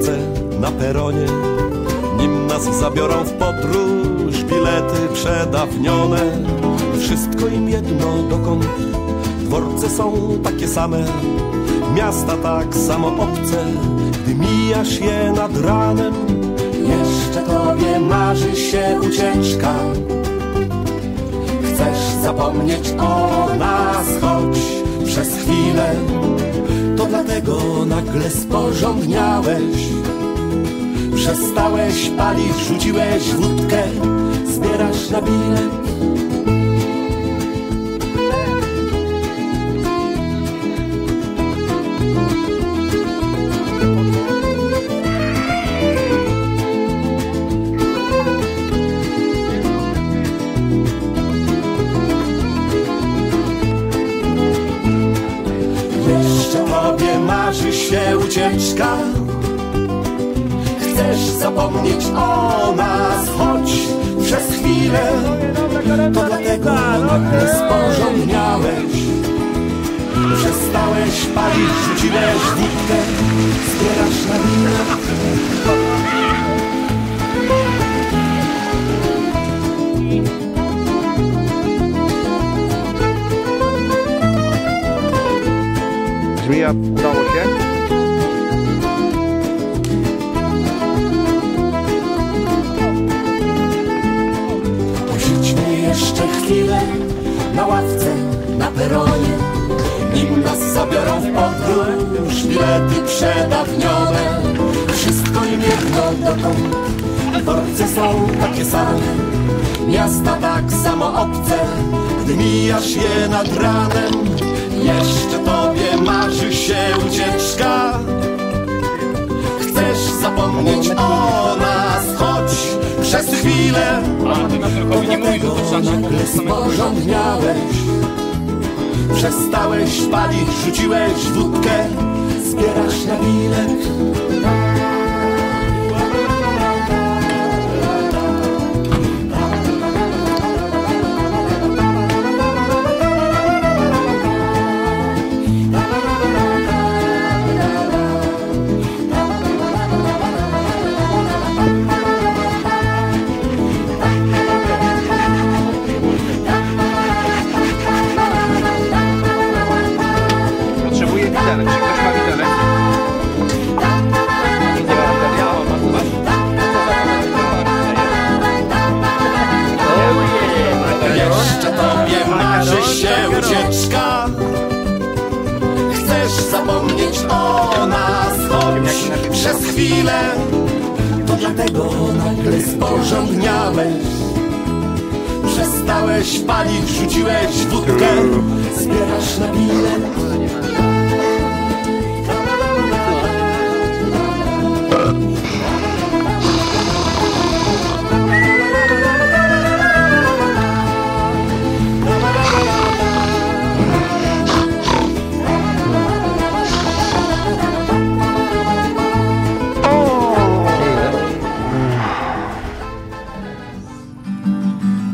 ławce, na peronie. Nim nas zabiorą w podróż bilety przedawnione. Wszystko im jedno dokąd? Dworce są takie same. Miasta tak samo obce. Gdy mijasz je nad ranem Jeszcze tobie marzy się ucieczka. Chcesz zapomnieć o nas, Nagle sporządniałeś. Przestałeś palić, rzuciłeś wódkę Zbierasz na bilet zapomnieć o nas, choć przez chwilę To dlatego nagle sporządniałeś Przestałeś palić, rzuciłeś wódkę Zbierasz na bilet Żmija, udało się? Na ławce, na peronie Nim nas zabiorą w podróż bilety przedawnione. Wszystko im jedno dokąd Dworce są takie same Miasta tak samo obce. Gdy mijasz je nad ranem Jeszcze tobie marzy się ucieczka. Chcesz zapomnieć o nas, choć przez chwilę nagle sporządniałeś Przestałeś palić, rzuciłeś wódkę. Zbierasz na bilet Chcesz zapomnieć o nas, choć przez chwilę To dlatego nagle sporządniałeś Przestałeś palić, rzuciłeś wódkę Zbierasz na bilet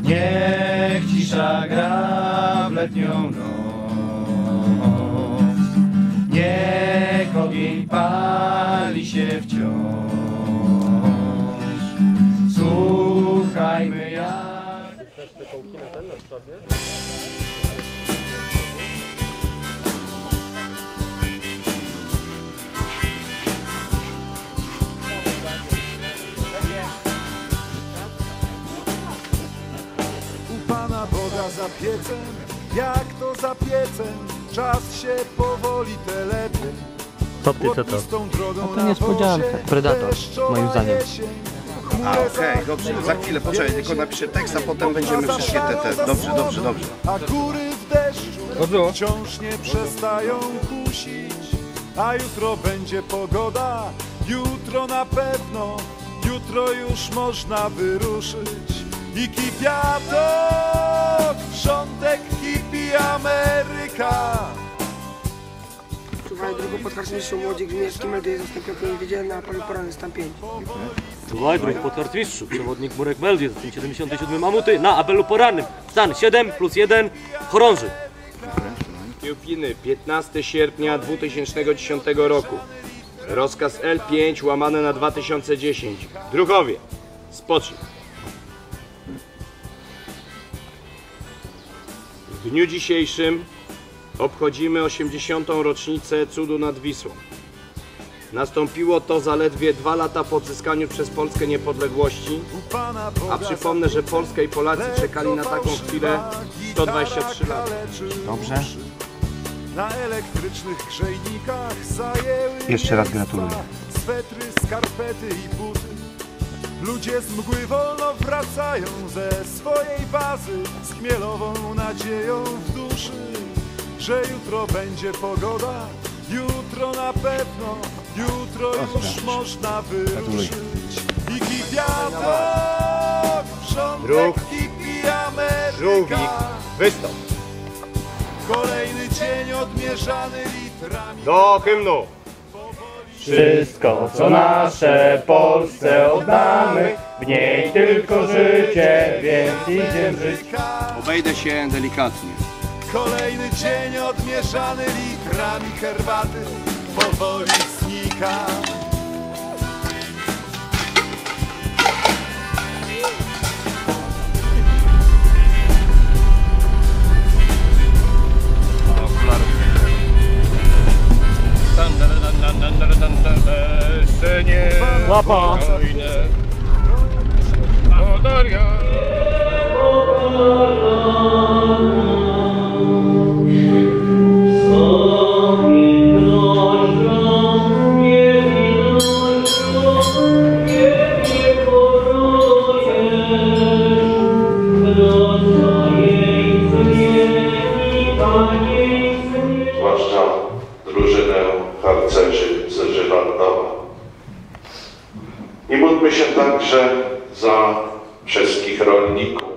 Niech cisza gra w letnią noc. Niech ogień pali się wciąż. Słuchajmy jak u za piecem, jak to za piecem, czas się powoli telepie. Co ty, co to? Błotnistą drogą to na niespodzianka. Predator, moim zdaniem. jesień, A, okej, dobrze. Za chwilę, poczekaj, tylko napiszę tekst, a potem będziemy wszystkie te, te. Dobrze, dobrze, dobrze. A góry w deszczu wciąż nie przestają kusić. A jutro będzie pogoda, jutro na pewno, jutro już można wyruszyć. I kipiatok, wrzątek hippie Ameryka. Słuchaj, drugą podkarmistrzu Młodzik Gmiejski melduje zastępiokę niewidzialny na polu porany stan 5. Słuchaj, drugi podkarmistrzu, przewodnik Murek melduje, stan 77 Mamuty na apelu porannym. Stan 7 plus 1 chorąży. Kiełpiny, 15 sierpnia 2010 roku. Rozkaz L5 łamane na 2010. Druchowie, spocznij. W dniu dzisiejszym obchodzimy 80. rocznicę cudu nad Wisłą. Nastąpiło to zaledwie dwa lata po odzyskaniu przez Polskę niepodległości, a przypomnę, że Polska i Polacy czekali na taką chwilę 123 lata. Dobrze. Na elektrycznych grzejnikach zajęły Jeszcze raz gratuluję. Swetry, skarpety i buty. Ludzie z mgły wolno wracają ze swojej bazy z chmielową nadzieją w duszy, że jutro będzie pogoda, jutro na pewno, jutro już można wyruszyć. I kipiatok, wrzątek kipi Ameryka. wystąp. Kolejny dzień odmierzany litrami. Do hymnu. Wszystko co nasze Polsce oddamy W niej tylko życie, więc idziemy żyć Obejdę się delikatnie. Kolejny dzień odmierzany litrami herbaty powoli znika. Nie się także za wszystkich rolników.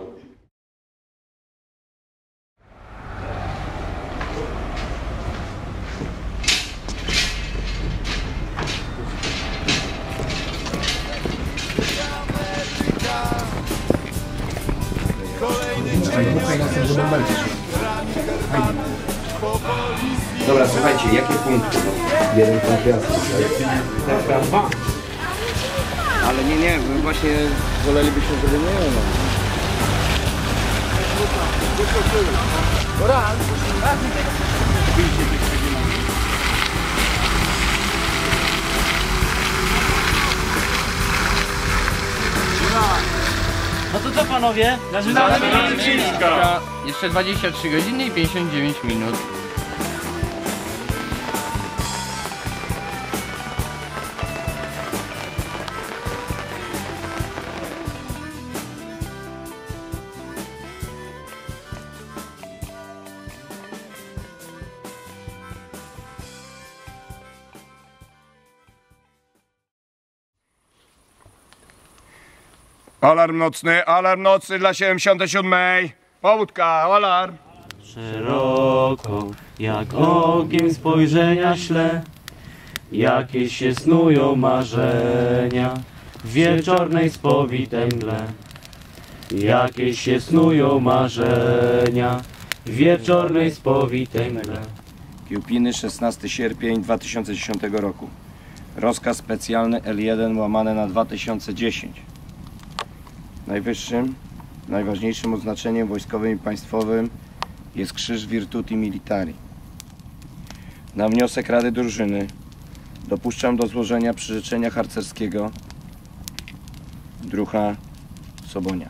Dobra, słuchajcie, jakie punkty? Jeden punkt jazdy. Ale nie, nie, my właśnie wolelibyśmy, żeby nie no. No to co panowie? Zaczynamy Jeszcze 23 godziny i 59 minut. Alarm nocny, alarm nocny dla 77. Powódka, alarm. Szeroko, jak ogień spojrzenia śle, jakie się snują marzenia w wieczornej spowitej mgle. Jakie się snują marzenia w wieczornej spowitej mgle. Kiełpiny, 16 sierpień 2010 roku. Rozkaz specjalny L1 łamane na 2010. Najwyższym, najważniejszym oznaczeniem wojskowym i państwowym jest Krzyż Virtuti Militari. Na wniosek Rady Drużyny dopuszczam do złożenia przyrzeczenia harcerskiego drucha Sobonia.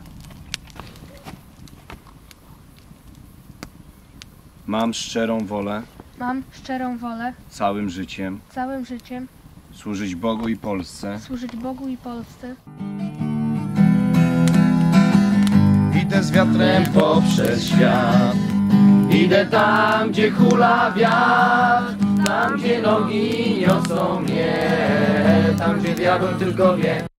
Mam szczerą wolę Mam szczerą wolę całym życiem całym życiem służyć Bogu i Polsce służyć Bogu i Polsce. Idę z wiatrem poprzez świat. Idę tam, gdzie hula wiatr Tam, gdzie nogi niosą mnie. Tam, gdzie diabeł tylko wie